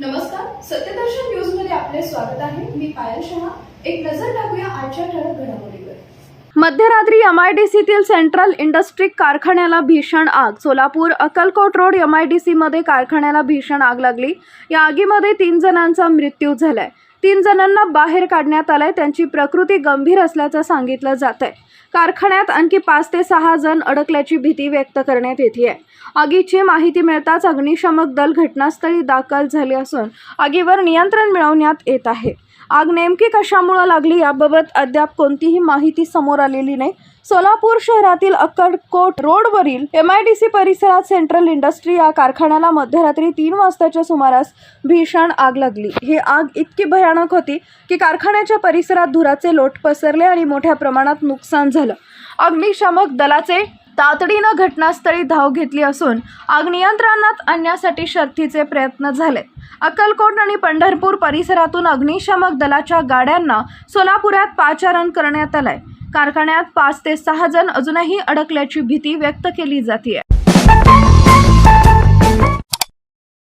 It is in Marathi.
नमस्कार सत्यदर्शन न्यूजमध्ये आपले स्वागत आहे. मी पायल शहा. एक नजर टाकूया आजच्या ठळक घडामोडीवर. मध्यरात्री एमआयडीसीतील सेंट्रल इंडस्ट्री कारखान्याला भीषण आग. सोलापूर अक्कलकोट रोड एमआयडीसी मध्ये कारखान्याला भीषण आग लागली. या आगीमध्ये तीन जणांचा मृत्यू झालाय. तीन जणांना बाहेर काढण्यात आलंय. त्यांची प्रकृती गंभीर असल्याचं सांगितलं जात आहे कारखान्यात आणखी पाच ते सहा जण अडकल्याची भीती व्यक्त करण्यात येते आहे आगीची माहिती मिळताच अग्निशमक दल घटनास्थळी दाखल झाले असून आगीवर नियंत्रण मिळवण्यात येत आहे. आग नेमकी कशामुळे लागली याबाबत अद्याप कोणतीही माहिती समोर आलेली नाही. सोलापूर शहरातील अक्कडकोट रोडवरील एम आय डी सी परिसरात सेंट्रल इंडस्ट्री या कारखान्याला मध्यरात्री तीन वाजताच्या सुमारास भीषण आग लागली. ही आग इतकी भयानक होती की कारखान्याच्या परिसरात धुराचे लोट पसरले आणि मोठ्या प्रमाणात नुकसान झालं. अग्निशामक दलाचे तातडीनं घटनास्थळी धाव घेतली असून आग नियंत्रणात आणण्यासाठी शर्थीचे प्रयत्न झाले अक्कलकोट आणि पंढरपूर परिसरातून अग्निशामक दलाच्या गाड्यांना सोलापुरात पाचारण करण्यात आलंय. कारखान्यात पाच ते सहा जण अजूनही अडकल्याची भीती व्यक्त केली जाते